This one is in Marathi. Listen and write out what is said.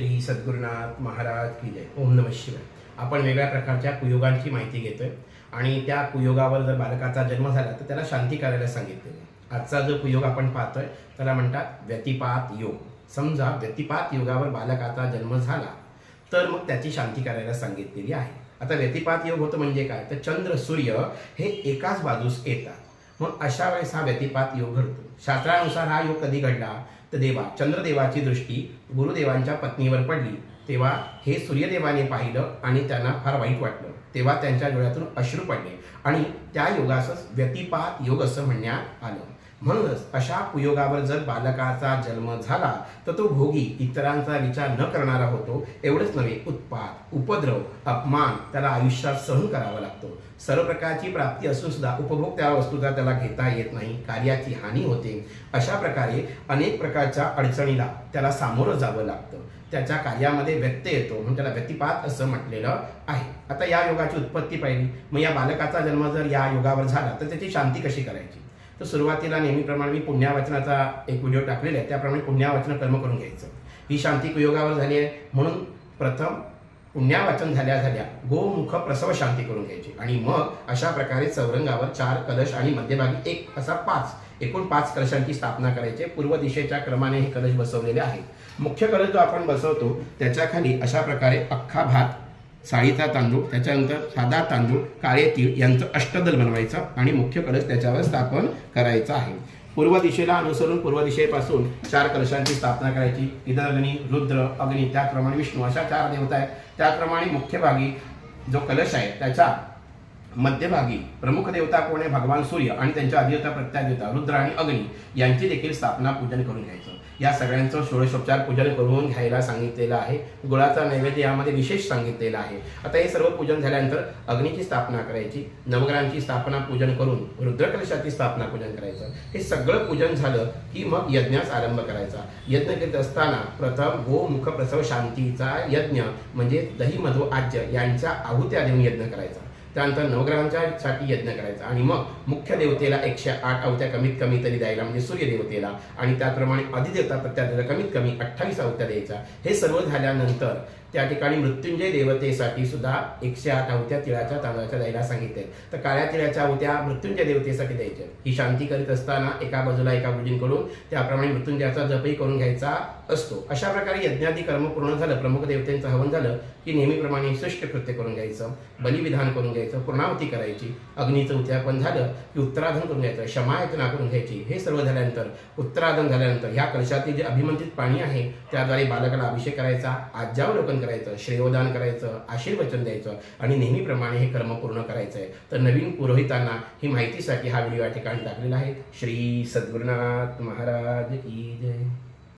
श्री सद्गुरुनाथ महाराज की जय. ओम नम शिवाय. आपण वेगळ्या प्रकारच्या कुयोगांची माहिती घेतोय. आणि त्या कुयोगावर जर बालकाचा जन्म झाला तर त्याला शांती करायला सांगितलेलं आजचा जो कुयोग आपण पाहतोय त्याला म्हणतात व्यतिपात योग. समजा व्यतिपात योगावर बालकाचा जन्म झाला तर मग त्याची शांती करायला सांगितलेली आहे. आता व्यतिपात योग होतं म्हणजे काय? तर चंद्र सूर्य हे एकाच बाजूस येतात. मग अशा वेळेस हा व्यतिपात योग घडतो. शास्त्रानुसार हा योग कधी घडला? देवा चंद्रदेवाची दृष्टी गुरुदेवांच्या पत्नीवर पडली. तेव्हा हे सूर्यदेवाने पाहिलं आणि त्यांना फार वाईट वाटलं. तेव्हा त्यांच्या डोळ्यातून अश्रू पडले आणि त्या योगासच व्यतिपात योग असं म्हणण्यात आलं. म्हणूनच अशा कुयोगावर जर बालकाचा जन्म झाला तर तो भोगी इतरांचा विचार न करणारा होतो एवढंच नव्हे उत्पात उपद्रव अपमान त्याला आयुष्यात सहन करावा लागतो. सर्व प्रकारची प्राप्ती असून सुद्धा उपभोग त्या वस्तूचा त्याला घेता येत नाही कार्याची हानी होते. अशा प्रकारे अनेक प्रकारच्या अडचणीला त्याला सामोरं जावं लागतं. त्याच्या कार्यामध्ये व्यत्यय येतो म्हणून त्याला व्यतिपात असं म्हटलेलं आहे. आता या योगाची उत्पत्ती पाहिली. मग या बालकाचा जन्म जर या योगावर झाला तर त्याची शांती कशी करायची? तर सुरुवातीला नेहमीप्रमाणे मी पुण्यावचनाचा एक व्हिडिओ टाकलेला आहे. त्याप्रमाणे पुण्यावाचन कर्म करून घ्यायचं. ही शांती कुयोगावर झाली आहे. म्हणून प्रथम पुण्यावाचन झाल्या झाल्या गोमुख प्रसव शांती करून घ्यायची. आणि मग अशा प्रकारे चौरंगावर चार कलश आणि मध्यभागी एक असा पाच एकूण पाच कलशांची स्थापना करायची. पूर्व दिशेच्या क्रमाने हे कलश बसवलेले आहेत. मुख्य कलश जो आपण बसवतो त्याच्याखाली अशा प्रकारे अख्खा भात साळीचा तांदूळ त्याच्यानंतर साधा तांदूळ काळे तीळ यांचं अष्टदल बनवायचं आणि मुख्य कलश त्याच्यावर स्थापन करायचा आहे. पूर्व दिशेला अनुसरून पूर्व दिशेपासून चार कलशांची स्थापना करायची. इतर अग्नी रुद्र अग्नी त्याचप्रमाणे विष्णू अशा चार देवता आहेत. त्याचप्रमाणे मुख्य भागी जो कलश आहे त्याच्या मध्यभागी प्रमुख देवता कोण आहे? भगवान सूर्य आणि त्यांच्या अधिदेवता प्रत्यादेवता रुद्र आणि अग्नी यांची देखील स्थापना पूजन करून घ्यायचं. या सगळ्यांचं षोडशोपचार पूजन करून घ्यायला सांगितलेलं आहे. गुळाचा नैवेद्य यामध्ये विशेष सांगितलेलं आहे. आता हे सर्व पूजन झाल्यानंतर अग्नीची स्थापना करायची नवग्रहांची स्थापना पूजन करून रुद्रकलशाची स्थापना पूजन करायचं. हे सगळं पूजन झालं की मग यज्ञास आरंभ करायचा. यज्ञ करीत असताना प्रथम गोमुख प्रसव शांतीचा यज्ञ म्हणजे दही मधु आज्य यांच्या आहुत्या देऊन यज्ञ करायचा. त्यानंतर नवग्रहांच्यासाठी यज्ञ करायचा. आणि मग मुख्य देवतेला एकशे आठ अवत्या कमीत कमी तरी द्यायला म्हणजे सूर्य देवतेला आणि त्याचप्रमाणे अधिदेवता प्रत्यादेवता कमीत कमी अठ्ठावीस अवत्या द्यायचा. हे सर्व झाल्यानंतर त्या ठिकाणी मृत्युंजय देवतेसाठी सुद्धा एकशे आठ अवत्या तिळाच्या तांदळाच्या द्यायला सांगितले तर काळ्या तिळाच्या अवत्या मृत्युंजय देवतेसाठी द्यायच्या ही शांती करीत असताना एका बाजूला एका करून त्याप्रमाणे मृत्युंजयाचा जपही करून घ्यायचा असतो. अशा प्रकारे यज्ञादी कर्म पूर्ण झालं प्रमुख देवतेंचं हवन झालं की नेहमीप्रमाणे श्रेष्ठ कृत्य करून घ्यायचं बलिविधान करून घ्यायचं पूर्णावती करायची अग्नीचं उद्यापन झालं की उत्तराधन करून घ्यायचं क्षमायतना करून घ्यायची हे सर्व झाल्यानंतर उत्तराधन झाल्यानंतर ह्या कलशातील जे अभिमंत्रित पाणी आहे त्याद्वारे बालकाला अभिषेक करायचा आज्यावलोकन करायचं श्रेयोदान करायचं आशीर्वचन द्यायचं आणि नेहमीप्रमाणे हे कर्म पूर्ण करायचं आहे तर नवीन पुरोहितांना ही माहितीसाठी हा व्हिडिओ या ठिकाणी टाकलेला आहे. श्री सद्गुरुनाथ महाराज की जय.